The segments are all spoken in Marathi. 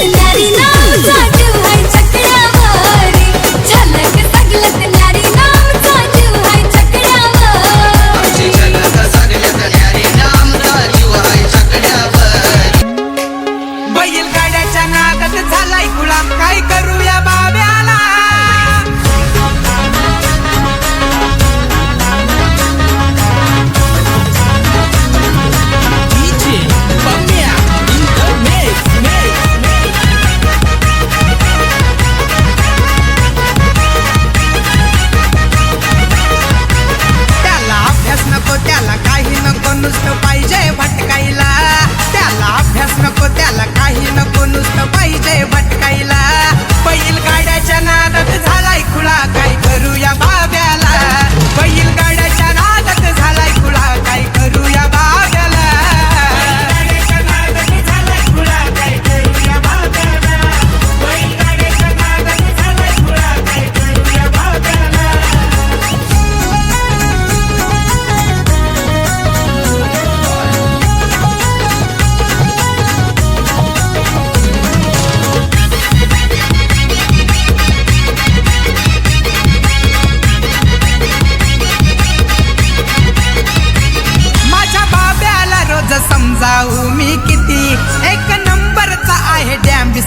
and that he knows.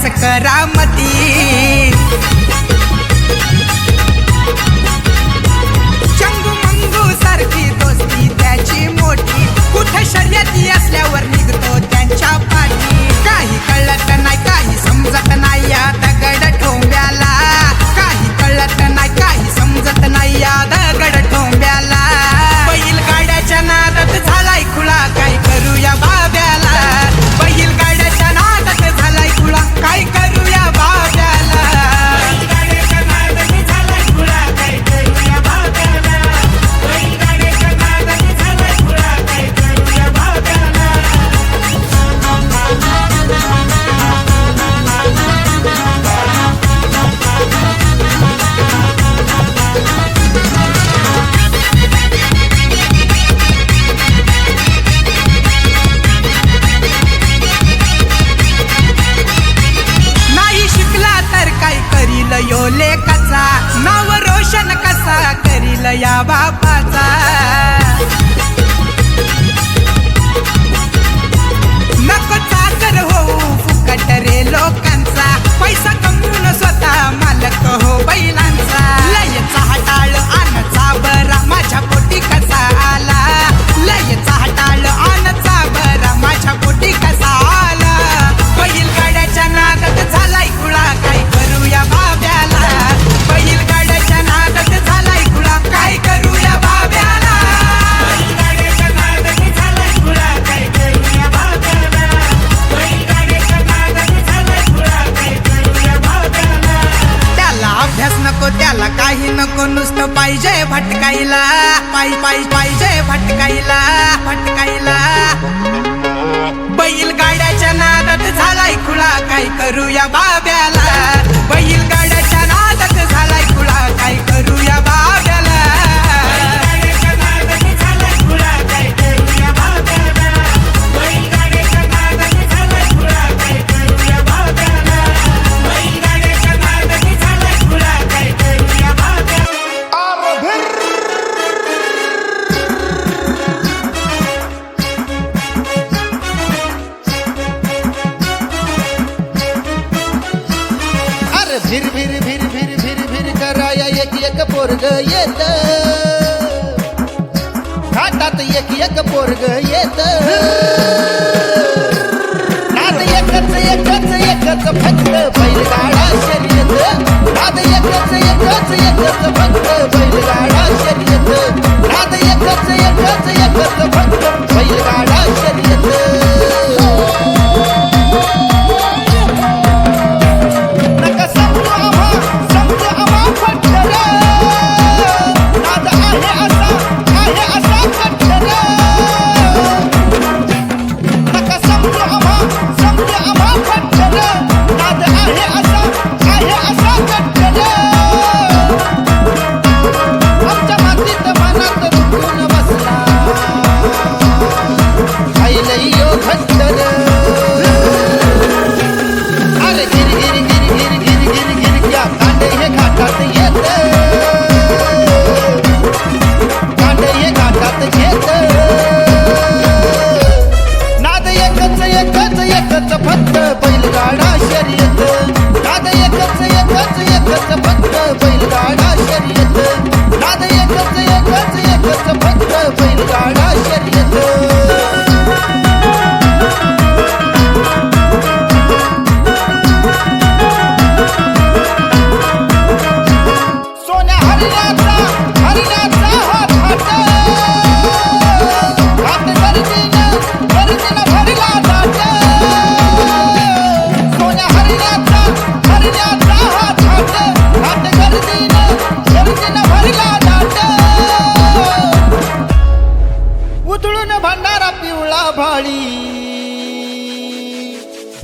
करामती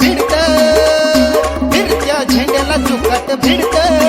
भिडत फिरत्या झेंड्याला चुकाट भिडत.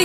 घाटामध्ये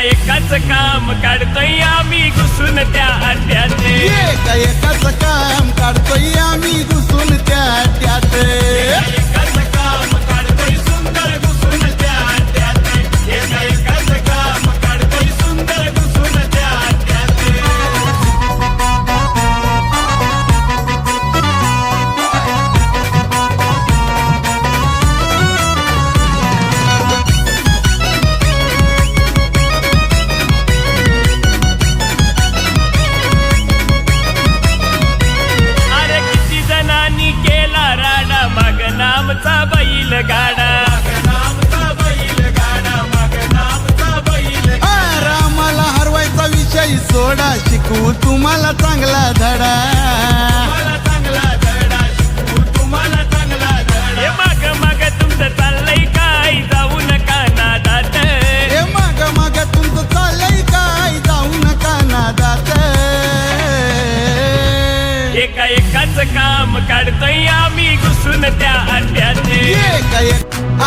एका एकाच काम काढतोय आम्ही घुसून त्या आट्याचे एका एकाच काम काढतोय आम्ही घुसून त्या आट्याचे Taba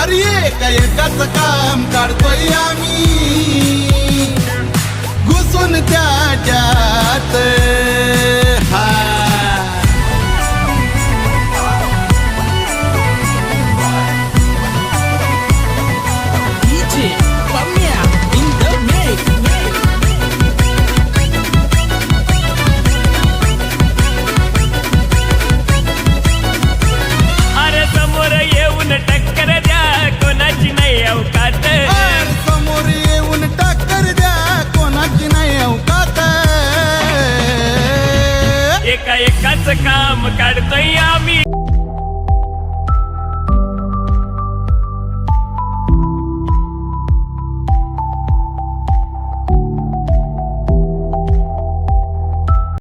भारी एका एकाच काम काढतोय आम्ही. घुसून त्याच्यात हा.